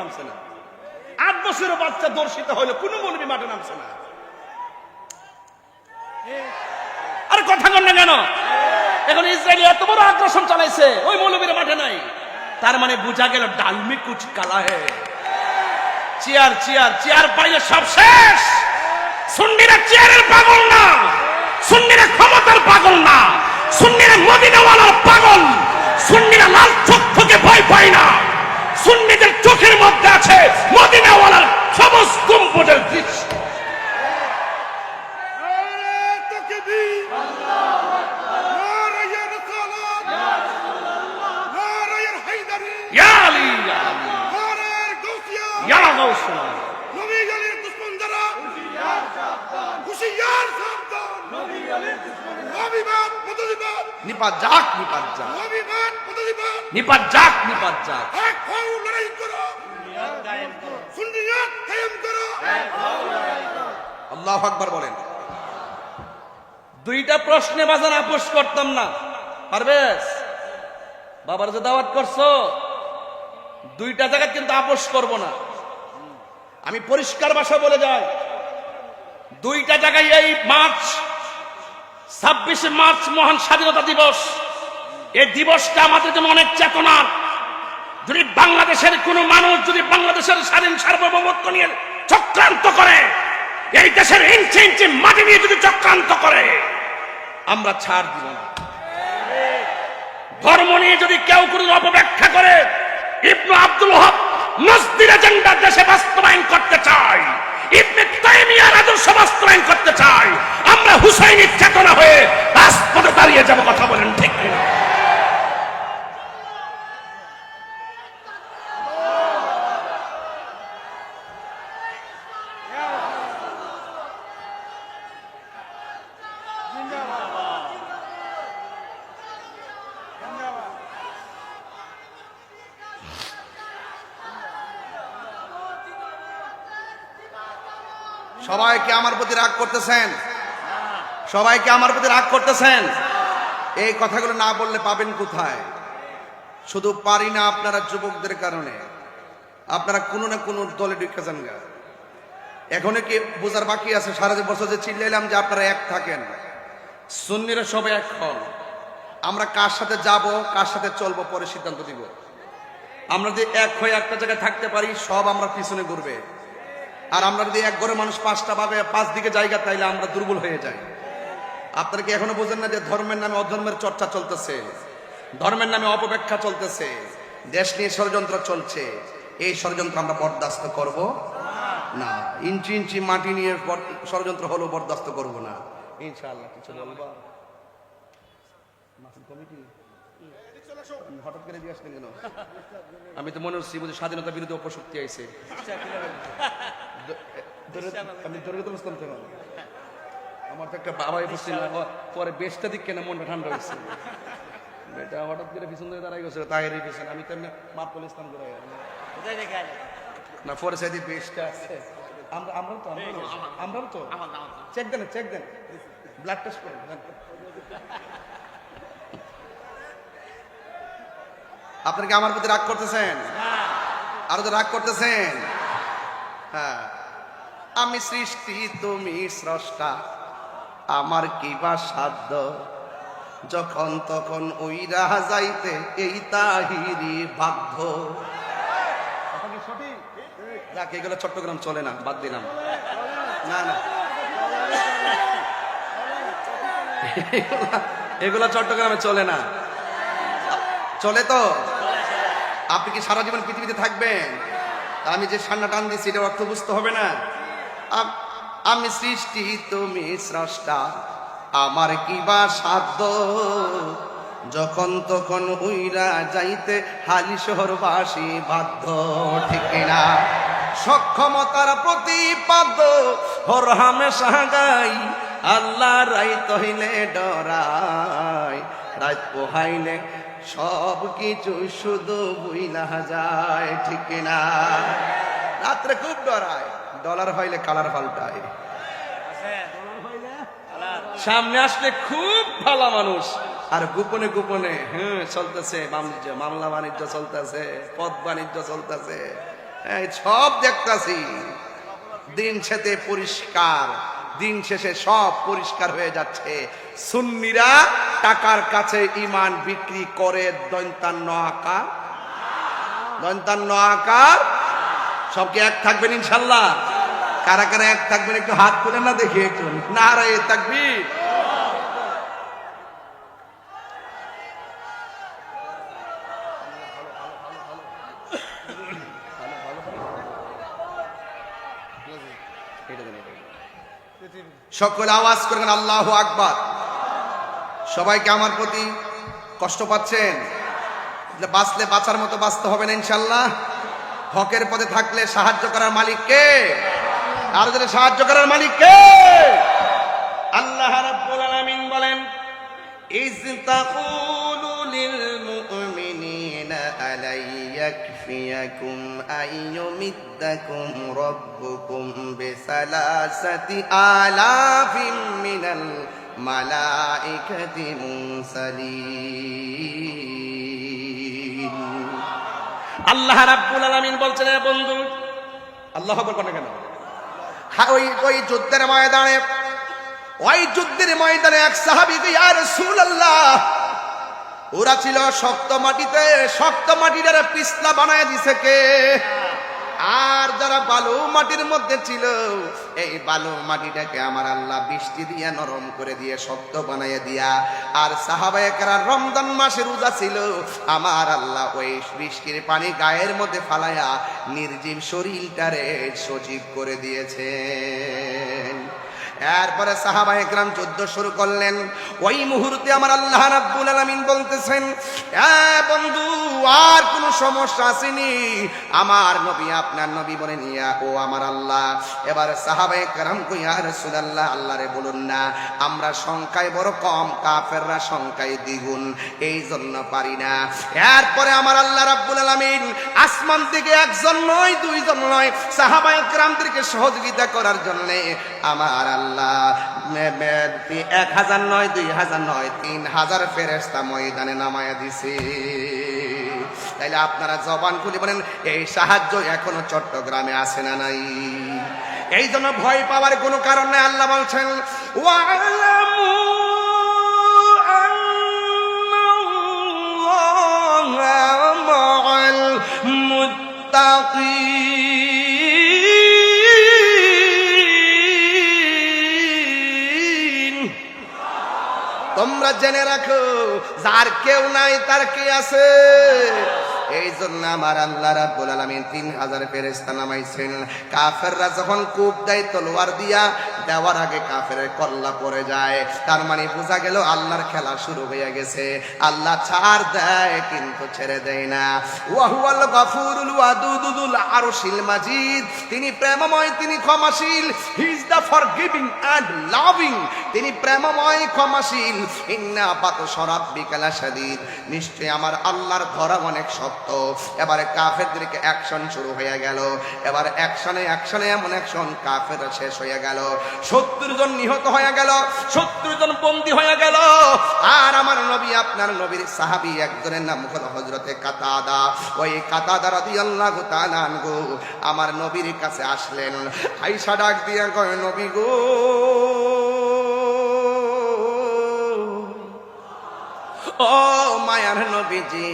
নামছে না। আট বছরের বাচ্চা দর্শিত কোনো মাঠে নামছে না। আরে কথা কন না কেন? এখন ইসরায়েল এত বড় আগ্রাসন চালাইছে, ওই মৌলবীর মাঠে নাই। তার মানে বোঝা গেল ডালমি কুচ কালা হে। চেয়ার চেয়ার চেয়ার পাইলে সব শেষ। সুন্নিরা চেয়ারের পাগল না, সুন্নিরা ক্ষমতার পাগল না, সুন্নিরা মদিনাওয়ালার পাগল, সুন্নিরা লাল চোখ থেকে ভয় পায় না। সুন্নিদের চোখের মধ্যে আছে মদিনাওয়ালার সবুজ গম্বুজের দৃশ্য। নিপাত যাক নিপাত যাক। নিপাত যাক নিপাত যাক। এক হও লড়াই করো। সুন্নিয়াত কায়েম করো। আল্লাহ আকবার বলেন। দুইটা প্রশ্নে বাজার আপোষ করতাম না। পারবেশ বাবার যে দাওয়াত করছ দুইটা জায়গায় কিন্তু আপোষ করব না। আমি পরিষ্কার ভাষা বলে যাই দুইটা জায়গায় এই মার্চ ছাব্বিশে মার্চ মহান স্বাধীনতা দিবস এই দিবসটা আমাদের জন্য অনেক চেতনার যদি বাংলাদেশের কোন মানুষ যদি বাংলাদেশের স্বাধীন সার্বভৌমত্ব নিয়ে চক্রান্ত করে, এই দেশের ইঞ্চি ইঞ্চি মাটি নিয়ে যদি চক্রান্ত করে, আমরা ছাড় দিব না। ধর্ম নিয়ে যদি কেউ কোনো অপব্যাখ্যা করে, ইবনু আব্দুল হক মসজিদ এজেন্ডা দেশে বাস্তবায়ন করতে চাই ইবনে তাইমিয়ার আদর্শ বাস্তবায়ন করতে চাই আমরা হুসাইনি চেতনা হয়ে রাজপথে দাঁড়িয়ে যাব, কথা বলেন ঠিক কিনা? প্রতি রাগ করতেছেন? সবাইকে আমার প্রতি রাগ করতেছেন? এই কথাগুলো না বললে পাবেন কোথায়? শুধু পারি না আপনারা যুবকদের কারণে। আপনারা কোনো না কোনো দলে ঢুকে যান গা। এখনও কি বোঝার বাকি আছে? সারা যে বছর যে চিল্লাইলাম যে আপনারা এক থাকেন। সুন্নিরা সবাই এক হন। আমরা কার সাথে যাব, কার সাথে চলবো পরে সিদ্ধান্ত দিব। আমরা যদি এক হয়ে একটা জায়গায় থাকতে পারি, সব আমরা পিছনে ঘুরবে। আর আমরা যদি এক ঘরে মানুষ পাঁচটা ভাবে পাঁচ দিকে জায়গা, তাইলে আমরা দুর্বল হয়ে যাই। আপনারা কি এখনও বোঝেন না যে ধর্মের নামে অধর্মের চর্চা চলতেছে? ধর্মের নামে অপব্যাখ্যা চলতেছে। দেশ নিয়ে ষড়যন্ত্র চলছে। এই ষড়যন্ত্র আমরা বরদাস্ত করব না। ইঞ্চি ইঞ্চি মাটি নিয়ে ষড়যন্ত্র হলেও বরদাস্ত করব না। ইনশাআল্লাহ, কিছু বলবা? কমিটি? হঠাৎ করে দিয়ে আসলেন কেন? আমি তো মনে হচ্ছি বুঝি স্বাধীনতা বিরোধী অপশক্তি আইছে। আমি থেকে আমার তো একটা বাবাই ও পরে বেশটা দিক কেন মনটা ঠান্ডা হয়েছে। বেটা হঠাৎ করে পিছন দিয়ে দাঁড়াই গেছে তাহের পিছন আমি তো এমনি মার্কল ইসলাম করে না পরে সাইডে বেশটা আছে। আমরা আমরাও তো আমরাও তো, চেক দেন চেক দেন। ব্লাড টেস্ট করেন। আপনারা কি আমার প্রতি রাগ করতেছেন? আরও তো রাগ করতেছেন? হ্যাঁ। আমি সৃষ্টি তুমি স্রষ্টা। আমার কি বা সাধ্য? যখন তখন ওইরা যাইতে এই তাহিরি বাধ্য। যাক এগুলো চট্টগ্রাম চলে না বাদ দিলাম। না না। এগুলা- এগুলা চট্টগ্রামে চলে না। চলে তো? আপনি কি সারা জীবন পৃথিবীতে থাকবেন? আমি যে সান্না টান দিচ্ছি এটা অর্থ বুঝতে হবে না। আম- সৃষ্টি, তুমি স্রষ্টা। আমার কি বা সাধ্য? যখন তখন উইরা যাইতে হালি শহরবাসী বাধ্য, ঠিক না সক্ষমতার প্রতিপাদ্য হর হামেশা গাই, আল্লাহ রাই তহিলে ডরাই। রাত পোহাইলে সব কিছু শুধু বুইলা যায়, ঠিক না রাত্রে খুব ডরায়। ডলার হইলে কালার পাল্টায় সামনে আসলে খুব ভালো মানুষ। আর গোপনে গোপনে হ্যাঁ চলতেছে বাণিজ্য মামলা বাণিজ্য চলতেছে পদ বাণিজ্য চলতেছে। এই সব দেখতাছি। দিন শেষে পরিষ্কার দিন শেষে সব পরিষ্কার হয়ে যাচ্ছে। সুন্নিরা টাকার কাছে ইমান বিক্রি করে দন্তান্ন আকার। দন্তান্ন আকার। সবকে এক থাকবেন ইনশাল্লাহ? কারা কারা এক থাকবেন একটু হাত তুলে না দেখি একটু। না রে থাকবি সকল আওয়াজ করবেন, আল্লাহ আকবার। সবাইকে আমার প্রতি কষ্ট পাচ্ছেন? বাঁচলে বাঁচার মতো বাঁচতে হবে না ইনশাল্লাহ হকের পথে থাকলে সাহায্য করার মালিক কে? আর যদি সাহায্য করার মালিক কে? আল্লাহ রাব্বুল আলামিন বলেন, ইজ তাকুলু লিল মুমিনিনা আলাই ইয়াকফিয়াকুম আইয়ুমিদ্দাকুম রাব্বুকুম বিসালাসাতি আলাফিম মিনাল মালাইকাতি মুনসালিন। আল্লাহ রাব্বুল আলামিন বলছেন, "এ বন্ধু, আল্লাহ আকবার কোন? ওই ওই যুদ্ধের ময়দানে, ওই যুদ্ধের ময়দানে এক সাহাবিকে, ইয়া রাসূলুল্লাহ ওরা ছিল শক্ত মাটিতে, শক্ত মাটিটারে পিছলা বানায় দিছে কে? আর যারা বালু মাটির মধ্যে ছিল, এই বালু মাটিটাকে আমার আল্লাহ বৃষ্টি দিয়ে নরম করে দিয়ে শব্দ বানাইয়া দিয়া। আর সাহাবায়করা রমজান মাসে রোজা ছিল, আমার আল্লাহ ওই বৃষ্টির পানি গায়ের মধ্যে ফালাইয়া, নির্জীব শরীরটারে সজীব করে দিয়েছেন। এরপরে সাহাবা একরাম যুদ্ধ শুরু করলেন। ওই মুহূর্তে আমার আল্লাহ রাব্বুল আলামিন বলতেছেন বন্ধু, আর কোনো সমস্যা আসেনি? আমার নবী আপনার নবী বলে নিয়া, ও আমার আল্লাহ। এবার সাহাবা একরাম কই আর রাসূলুল্লাহ, আল্লাহরে বলুন না, আমরা সংখ্যায় বড় কম, কাফেররা সংখ্যায় দ্বিগুণ এই জন্য পারি না। এরপরে আমার আল্লাহ রাব্বুল আলামিন আসমান থেকে একজন নয়, দুইজন নয়, সাহাবা একরামদেরকে সহযোগিতা করার জন্য আমার আল্লাহ মে- এক হাজার নয়, দুই হাজার নয়, তিন হাজার ফেরেস্তা ময়দানে নামায়া দিছে। তাইলে আপনারা জবান খুলে বলেন, এই সাহায্য এখনও চট্টগ্রামে আসে না নাই? এই জন্য ভয় পাওয়ার কোনো কারণ নেই, আল্লাহ বলছেন মুত্তাকিন। তোমরা জেনে রাখো, যার কেউ নাই তার কে আছে? এই জন্য আমার আল্লাহ রাব্বুল আলামিন তিন হাজার নামাইছেন। কাফেররা যখন কূপ দেয়, তলোয়ার দিয়া দেওয়ার আগে কাফের কল্লা পড়ে যায়। তার মানে বোঝা গেল আল্লাহর খেলা শুরু হয়ে গেছে। আল্লাহ ছাড় দেয়, কিন্তু ছেড়ে দেয় না। ওয়াহুয়াল গাফুরুল ওয়াদুদুল আরশিল মাজিদ। তিনি প্রেমময়, তিনি ক্ষমাশীল। He is the forgiving and loving তিনি প্রেমময়, ক্ষমাশীল। ইন্না পাত সরাব্বিকালা শাদীদ নিশ্চয় আমার আল্লাহর ধরা অনেক শক্ত। এবারে কাফেরদেরকে অ্যাকশন শুরু হয়ে গেল। এবার অ্যাকশনে অ্যাকশনে এমন অ্যাকশন কাফের শেষ হয়ে গেল। সত্তর জন নিহত হয়ে গেল, সত্তর জন বন্দী হয়ে গেল। আর আমার নবী, আপনার নবীর সাহাবি একজনের নাম হল হজরতে কাতাদা। ওই কাতাদা রাদিয়াল্লাহু আল্লাহ গো আমার নবীর কাছে আসলেন। আইসা ডাক দিয়া কয়, নবী গো ও মায়ার নবীজি,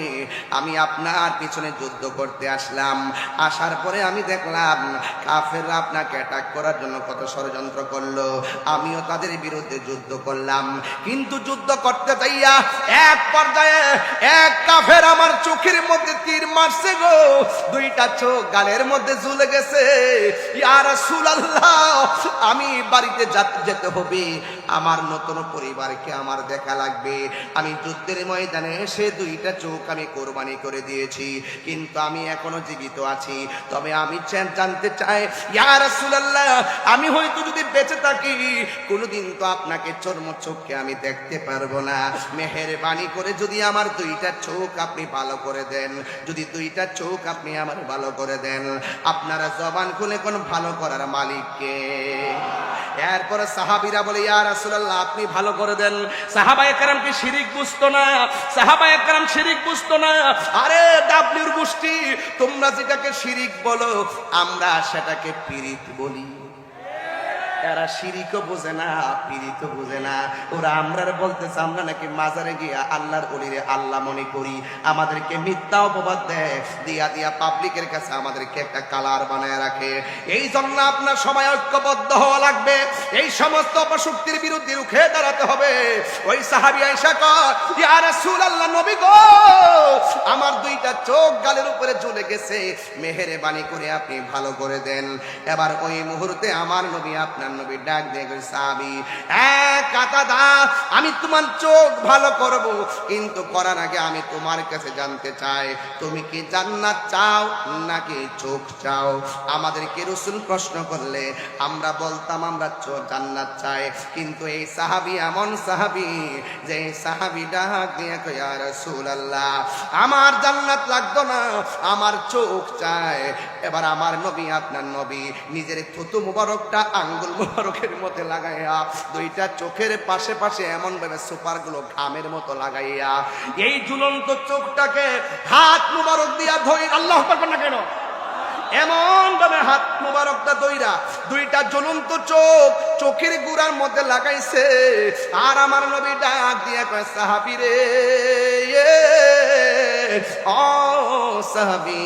আমি আপনার পিছনে যুদ্ধ করতে আসলাম। আসার পরে আমি দেখলাম, কাফেররা আপনাকে অ্যাটাক করার জন্য কত ষড়যন্ত্র করল। আমিও তাদের বিরুদ্ধে যুদ্ধ করলাম। কিন্তু যুদ্ধ করতে যাইয়া এক পর্যায়ে এক কাফের আমার চোখের মধ্যে তীর মারছে গো। দুইটা চোখ গালের মধ্যে ঝুলে গেছে। ইয়ার সুলাল্লাহ আমি বাড়িতে যেতে হবে। আমার নতুন পরিবারকে আমার দেখা লাগবে। আমি যুদ্ধের ময়দানে এসে দুইটা চোখ আমি কোরবানি করে দিয়েছি। কিন্তু আমি এখনও জীবিত আছি। তবে আমি জানতে চাই ইয়ার সুলাল্লাহ আমি হয়তো যদি বেঁচে থাকি, কোনোদিন তো আপনাকে চর্ম চোখকে আমি দেখতে পারব না। মেহেরবানি করে যদি আমার দুইটা চোখ আপনি ভালো করে দেন, যদি দুইটা চোখ আপনি আমার ভালো করে দেন, আপনারা জবান খুলে কোন ভালো করার মালিককে? এরপরে সাহাবিরা বলে, ইয়া রাসূলুল্লাহ, আপনি ভালো করে দেন। সাহাবা একরাম কি শিরিক বুঝতো না সাহাবা একরাম শিরিক বুঝতো না। আরে, ডাবলিউর গোষ্ঠী, তোমরা যেটাকে শিরিক বলো, আমরা সেটাকে পিরিত বলি। এরা শিরিকও বোঝে না পিরিতও বোঝে না। ওরা আমরা বলতেছে, আমরা নাকি মাজারে গিয়া আল্লাহর অলিরে আল্লাহ মনে করি। আমাদেরকে মিথ্যা অপবাদ দেয় দিয়া দিয়া পাবলিকের কাছে আমাদেরকে একটা কালার বানায় রাখে। এই জন্য আপনার সবাই ঐক্যবদ্ধ হওয়া লাগবে। এই সমস্ত অপশক্তির বিরুদ্ধে রুখে দাঁড়াতে হবে। ওই সাহাবি আয়েশা কর ইয়া রাসূলুল্লাহ, নবী গো, আমার দুইটা চোখ গালের উপরে জ্বলে গেছে। মেহেরে বাণী করে আপনি ভালো করে দেন। এবার ওই মুহূর্তে আমার নবী আপনার নবী ডাক দিয়ে কই সাহাবি এক কাতা দা আমি তোমার চোখ ভালো করব, কিন্তু করার আগে আমি তোমার কাছে জানতে চাই, তুমি কি জান্নাত চাও নাকি চোখ চাও? আমাদেরকে রসুল প্রশ্ন করলে, আমরা বলতাম, আমরা চোখ জান্নাত চাই। কিন্তু এই সাহাবি এমন সাহাবি, যে সাহাবি ডাক দিয়ে কই আর রাসূলুল্লাহ, আমার জান্নাত লাগতো না, আমার চোখ চায় এবার আমার নবী, আপনার নবী, নিজের থুতু মুবারকটা আঙ্গুল মুবারকের মধ্যে লাগাইয়া, দুইটা চোখের পাশে পাশে এমন ভাবে সুপারগুলো ঘামের মতো লাগাইয়া, এই ঝুলন্ত চোখটাকে হাত মুবারক দিয়া ধরে আল্লাহ পারবেন না কেন? এমন ভাবে হাত মুবারকটা দইরা দুইটা জ্বলন্ত চোখ চোখের গুড়ার মধ্যে লাগাইছে, আর আমার নবী ডাক দিয়া কয়, সাহাবি রে ও সাহাবি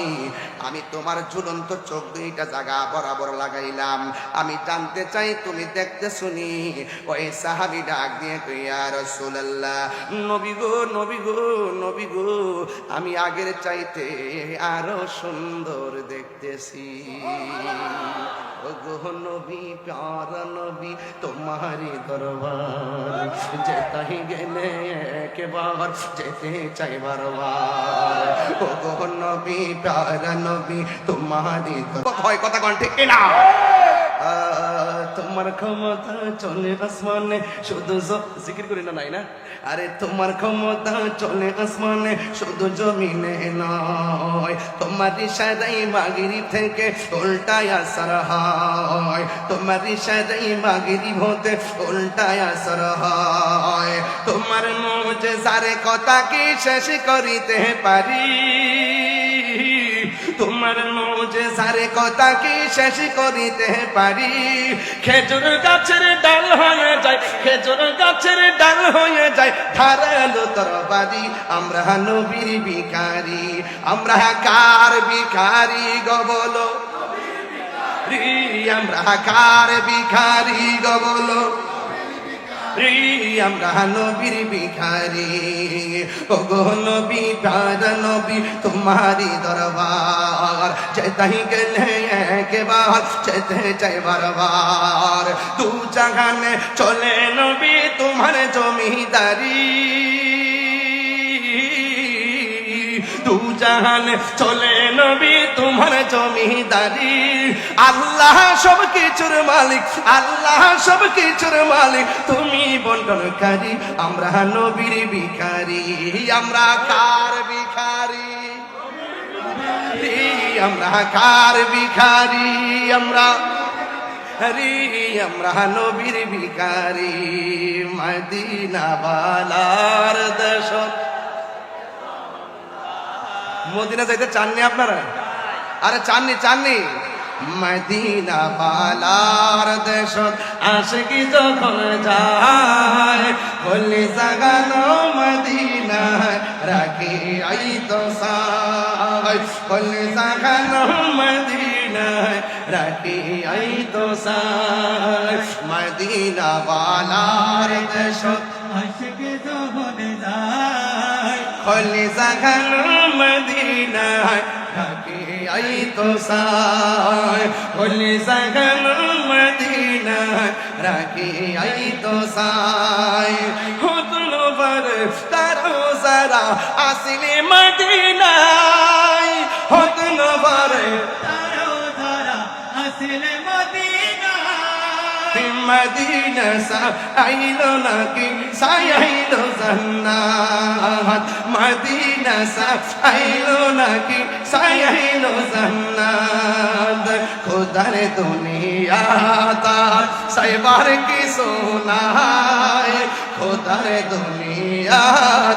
আমি তোমার ঝুলন্ত চোখ দুইটা জায়গা বরাবর লাগাইলাম। আমি জানতে চাই তুমি দেখতে শুনি, ওই সাহাবি ডাক দিয়ে তুই আর রসুল্লাহ নবী গো নবী গো নবী গো, আমি আগের চাইতে আরও সুন্দর দেখতেছি। ও গো নবী প্যার নবী তোমারি দরবার। যেতাই গেলে একবার যেতে চাই বারবার। ও গো নবী প্যার নবী তোমারি ভয় কথা কন ঠিক না তোমার ক্ষমতা চলে আসমানে। শুধু জিকির করি না, নাই না? আরে তোমার ক্ষমতা চলে আসমানে, শুধু জমিনে নয়। তোমার ইশারাই মাগিরি থেকে উল্টায় আসার হয়। তোমার ইশারাই মাগিরি হতে উল্টায় আসার হয়। তোমার মুজে সারে কথা কি শেষ করিতে পারি? তোমার মৌজে সারে কথা কি শেষ করিতে পারি? খেজুর গাছের ডাল হয়ে যায় খেজুর গাছের ডাল হয়ে যায় ধারালো তরবারি আমরা নবীর ভিখারি। আমরা কার ভিখারি গবল আমরা কার ভিখারি গবল আমরা নবীর ভিখারি। ও গো নবী প্যার নবী তোমারি দরবার। যেতাই গেলে একবার যেতে চাই বারবার। দু জাগানে চলে নবী, তোমার জমিদারি। দু জাহান, চলে নবী তোমার জমিদারি। আল্লাহ সব কিছুর মালিক, আল্লাহ সব কিছুর মালিক, তুমি বন্টনকারী, আমরা নবীর ভিখারি, আমরা কার ভিখারি? আমরা কার ভিখারি? আমরা হরি আমরা নবীর ভিখারি। মদিনা বালার দেশ মদিনা যাইতে চাননি আপনারা? আরে চাননি চাননি। মদিনা বালার দেশ আসে কি যখন যায় বললি জাগানো মদিনা রাখি আই তো সাই বললি জাগানো মদিনা রাখি আই তো মদিনা বালার দেশ আশকে জহনে যায় খলি জাগান মদিনায় ঢাকে আই তো সাই খলি জাগান মদিনায় রাখে আই তো তারো সারা আসিলে মদিনায়। নাই বর তারো মদিনা সা আইলো নাকি? সাই আইলো জান্নাত। মদিনা সা আইলো নাকি? সাই আইলো জান্নাত। খোদার দুনিয়া তা সাইবার কি সোনায়? খোদার দুনিয়া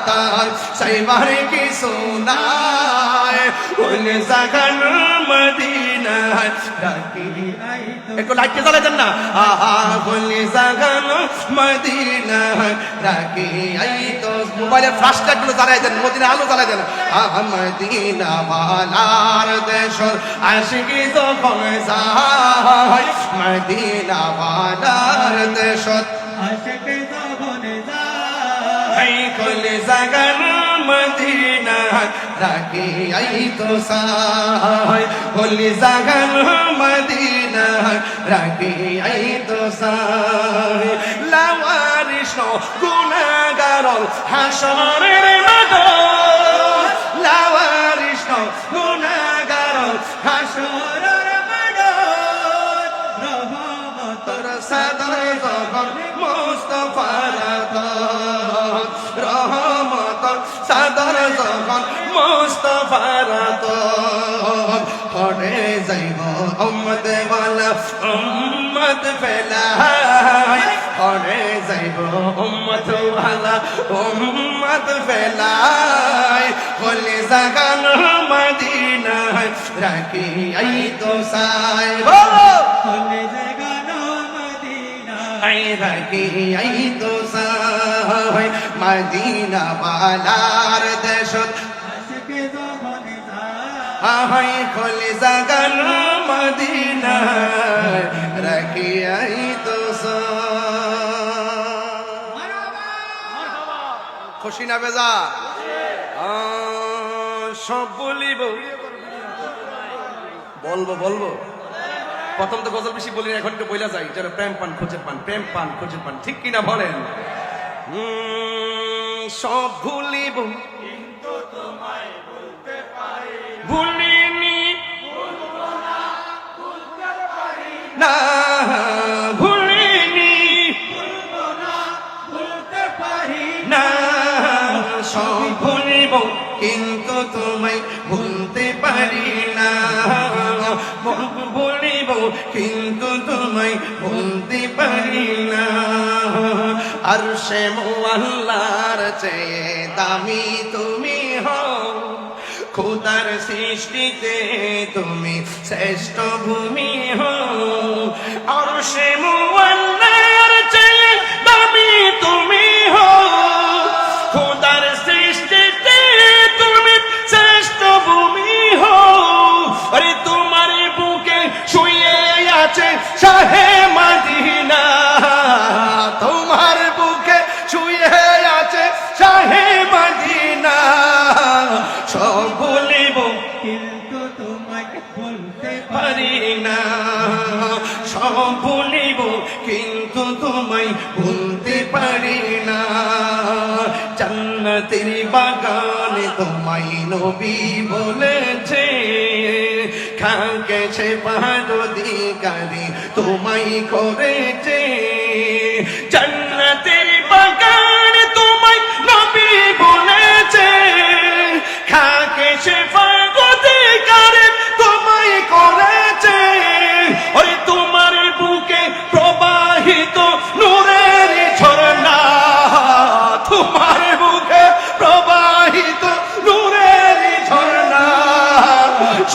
তার সাইবার কি সোনায়? কোন জাগান মদিনায় ডাকি আই একটু লাইটকে জ্বালাই দেন না? আহা বলি জাগান মদিনা রাখি আই তো মোবাইলের জ্বালাই দেন মদিনা আলো জ্বালাই দেন আহা মদিনা বালার দেশ আশিকি তো যায় মদিনা বালার দেশ। আশকে জবনে যায় এই কলে জাগান মদিনা রাখি আই তো সাই কলে জাগান মদিনা রাখি আই তো লাওয়ারিস গুনাগার হাসরের মাঠ লাওয়ারিস গুনাগার হাসর তোর মাডর রহমত তোর সাদর যখন মুস্তফার রহমত সাদর যখন মুস্তফার পড়ে যাইব। উম্মত ওয়ালা উম্মত ফেলাই পড়ে যাইব উম্মত ওয়ালা উম্মত ফেলাই বলে জাগান মদিনা রাখি আই তো সাই বলো জাগানো মদিনা আই রাখি আই তো সাই মদিনা বালার দেশত আহাই খলে জাগান মদিনা রাখি আই তো খুশি না বেজা? সব বলিব। বলব বলব। প্রথম তো গজল বেশি বলি না, এখন একটু বইলা যাই। যেন প্রেম পান খোঁজে পান প্রেম পান খোঁজে পান ঠিক কিনা বলেন? সব ভুলিব। ভুলিনি। না ভুলিনি। না সব ভুলিব কিন্তু তোমায় ভুলতে পারি না। ভুলিব কিন্তু তোমায় ভুলতে পারি না। আর সে মোয়াল্লার চেয়ে দামি তুমি হও। খোদার সৃষ্টিতে তুমি শ্রেষ্ঠ ভূমি হও আর সে মোয়াল্লার চেয়ে দামি তুমি হও খোদার সৃষ্টিতে তুমি শ্রেষ্ঠ ভূমি হও আরে তোমার বুকে শুয়ে আছে জান্নাতের বাগানে তোমায় নবী বলেছে খাকেছে পারদিকারি তোমায় করেছে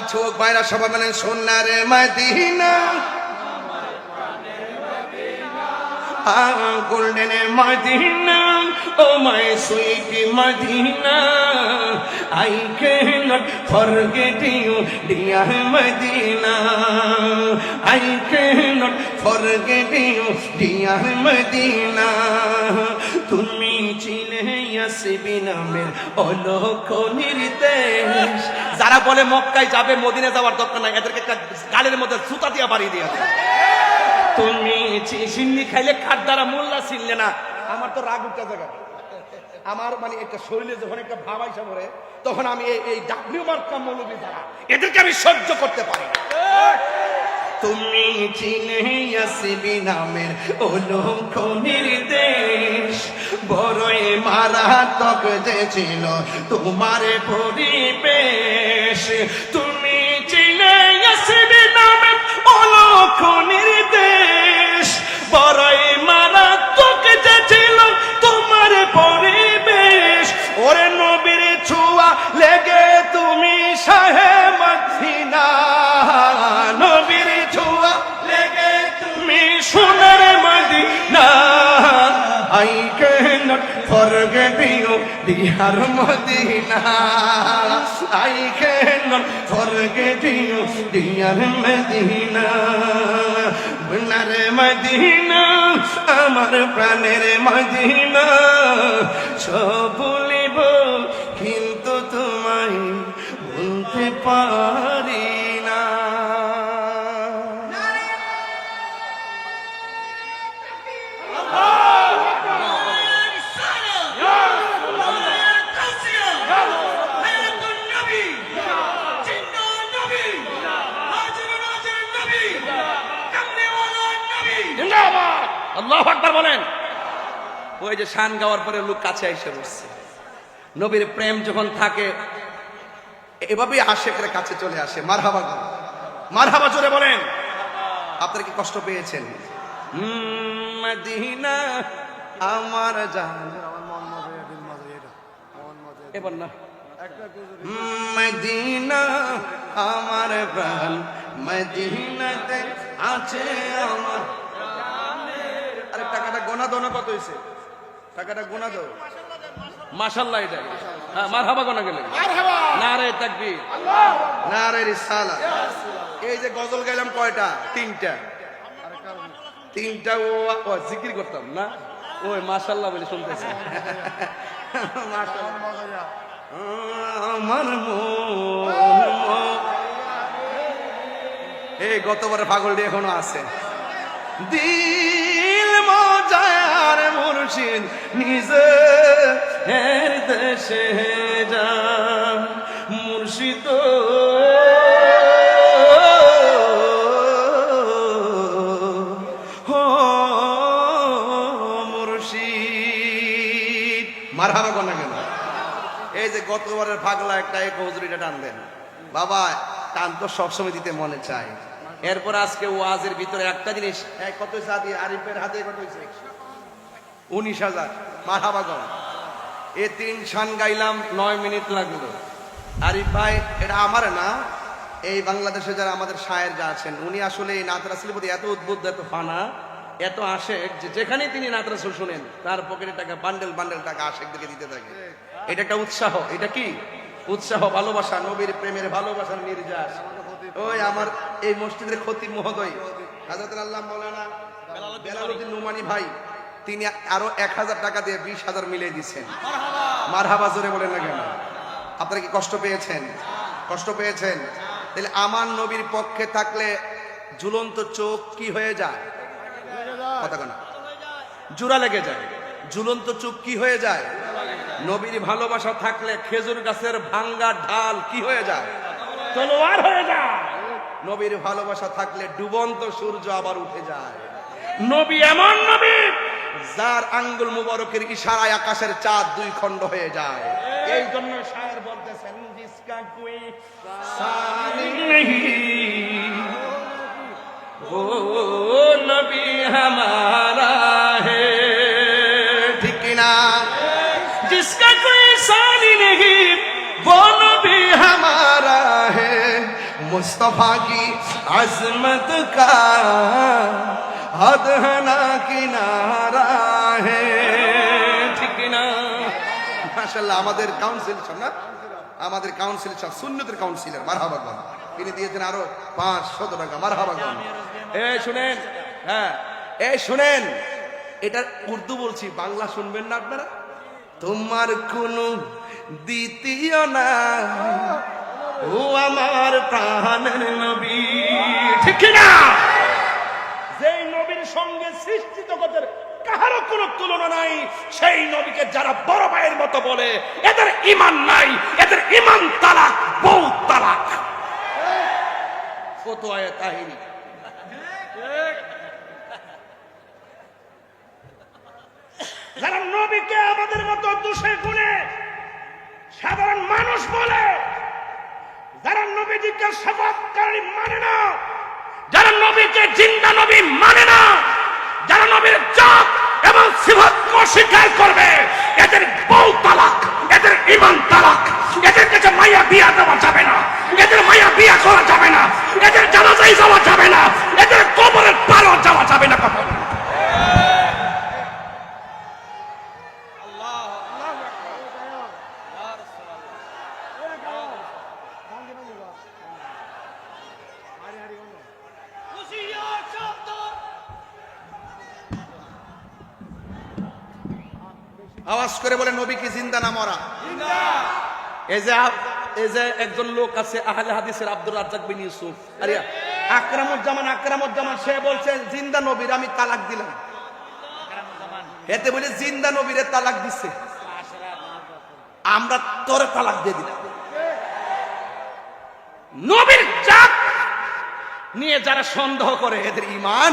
পাঠক বাইরা সবাই মানে সোনার Medina golden Medina, oh my sweet Medina, I can forget you, dear Medina, I can forget you, dear Medina, তুমি চিনে আসবি না মে অলোক নির্দেশ যারা বলে মক্কায় যাবে, মদিনে যাওয়ার দরকার নাই, এদেরকে একটা গালের মধ্যে জুতা দিয়ে বাড়িয়ে দিয়ে তুমি সিন্নি খাইলে কার দ্বারা মোল্লা ছিনলে না? আমার তো রাগ উঠতে জায়গা আমার মানে একটা শরীরে যখন একটা ভাবাই আইসা তখন আমি এই ডাব্লিউ মার্কা মৌলবী দ্বারা, এদেরকে আমি সহ্য করতে পারি। তুমি চিনে আসবি নামের অলঙ্ক নির্দেশ। বড়ই মারাত্মক যে ছিল তোমার পরিবেশ। তুমি চিনে আসবি নামের অলঙ্ক নির্দেশ। বড়ই মারাত্মক যে ছিল তোমার পরিবেশ। ওরে নবীর ছোঁয়া লেগে তুমি সাহে Medina I cannot forget you dear Medina. I cannot forget you dear Medina. সোনার মদিনা, আমার প্রাণের মদিনা। সব ভুলিব, কিন্তু তোমায় ভুলতে পারি আল্লাহ আকবার বলেন। ওই যে শান গাওয়ার পরে লোক কাছে এসে বসছে। নবীর প্রেম যখন থাকে এভাবেই আশেকের কাছে চলে আসে। মারহাবা মারহাবা জোরে বলেন। আপনারা কি কষ্ট পেয়েছেন? মদিনা আমার জান। এবার না। মদিনা আমার প্রাণ। মদিনাতে আছে আমার টাকাটা গোনা দো না কত হয়েছে টাকাটা গোনা দাও মাশাল্লাহ এটা। হ্যাঁ মার হাবা কোনা গেলে। না রে তাকবীর। না রে রিসালা। এই যে গজল গাইলাম কয়টা? তিনটা। তিনটা ও জিকির করতাম না? ওই মাশাল্লাহ বলে শুনতেছি। আমার এই গতবারে পাগলটি এখনও আছে। দিল মজার মুর্শিদ নিজে এর দেশে যা মুর্শিদ এই যে গতবারের পাগলা একটা এক হজুরিটা টান দেন। বাবা, টান তো সবসময় দিতে মনে চায়। এরপর আজকে ওয়াজের ভিতরে একটা জিনিস কত হাতে আরিফের হাতে কত হয়েছে উনিশ হাজার। মারহাবা কোন এ তিন শান গাইলাম, নয় মিনিট লাগল। আরিফ ভাই, এটা আমার না, এই বাংলাদেশে যারা আমাদের শায়ের যা আছেন, উনি আসলে এই নাত রাসুলের প্রতি এত উদ্বুদ্ধ, এত ফানা, এত আশেক, যে যেখানেই তিনি নাত রাসূল শুনেন, তার পকেটে টাকা, বান্ডেল বান্ডেল টাকা আশেকদেরকে দিতে থাকে। এটা একটা উৎসাহ, এটা কি? উৎসাহ, ভালোবাসা, নবীর প্রেমের ভালোবাসার নির্যাস। ওই আমার এই মসজিদের ক্ষতি মহোদয় হাজরত আল্লাহ মৌলানা বেলালুদ্দিন নুমানি ভাই তিনি আরও এক হাজার টাকা দিয়ে বিশ হাজার মিলিয়ে দিচ্ছেন। মার হাবা জোরে বলেন না কেন? আপনারা কি কষ্ট পেয়েছেন? কষ্ট পেয়েছেন? তাহলে আমার নবীর পক্ষে থাকলে ঝুলন্ত চোখ কি হয়ে যায়? কথা কেন জোড়া লেগে যায়। ঝুলন্ত চোখ কি হয়ে যায়? নবীর ভালোবাসা থাকলে খেজুর গাছের ভাঙ্গা ঢাল কি হয়ে যায়? তলোয়ার হয়ে যায়। নবীর ভালোবাসা থাকলে ডুবন্ত সূর্য আবার উঠে যায়। নবী এমন নবী আঙ্গুল মুবারকের ইশারায় আকাশের চাঁদ দুই খণ্ড হয়ে যায় এই জন্য শায়ের বলতেছেন জিসকা কুই সানি ও নবী হামারা হে ঠিক কিনা जिसका कोई सानी नहीं वो नबी हमारा है मुस्तफा की अजमत का हद है ना किनारा है ঠিক না মাশাল্লাহ আমাদের কাউন্সিল সব না আমাদের কাউন্সিল সব সুন্নতের কাউন্সিলর মারহাবাগন তিনি দিয়েছেন আরো পাঁচশত টাকা মারহাবাগন এ শুনেন হ্যাঁ এই শুনেন এটা উর্দু বলছি বাংলা শুনবেন না আপনারা তোমার কোনো দ্বিতীয় না ও আমার প্রাণের নবী ঠিক না যেই নবীর সঙ্গে সৃষ্টি জগতের কাহারও কোনো তুলনা নাই। সেই নবীকে যারা বড় ভাইয়ের মতো বলে, এদের ইমান নাই, এদের ইমান তালাক, বউ তালাক। যারা নবীকে আমাদের মতো দোষে গুণে সাধারণ মানুষ বলে, যারা নবীজিকে শপথকারী মানে না যারা নবীকে জিন্দা নবী মানে না, যারা নবীর জাত এবং সিফত অস্বীকার করবে, এদের বউ তালাক, এদের ইমান তালাক এদের কাছে মাইয়া বিয়া দেওয়া যাবে না, এদের মাইয়া বিয়া করা যাবে না এদের জানাজাই যাওয়া যাবে না এদের কবরের পালও যাওয়া যাবে না কখন আওয়াজ করে বলে নবী কি জিন্দা না মরা এই যে এই যে একজন লোক আছে, আহলে হাদিসের আব্দুর রাজ্জাক বিন ইউসুফ। আরে, আকরামুজ্জামান আকরামুজ্জামান, সে বলছেন জিন্দা নবীর আমি তালাক দিলাম। এতে বলে, জিন্দা নবীরে তালাক দিছে। আমরা তোরে তালাক দিয়ে দিলাম। নবীর জাত নিয়ে যারা সন্দেহ করে, এদের ইমান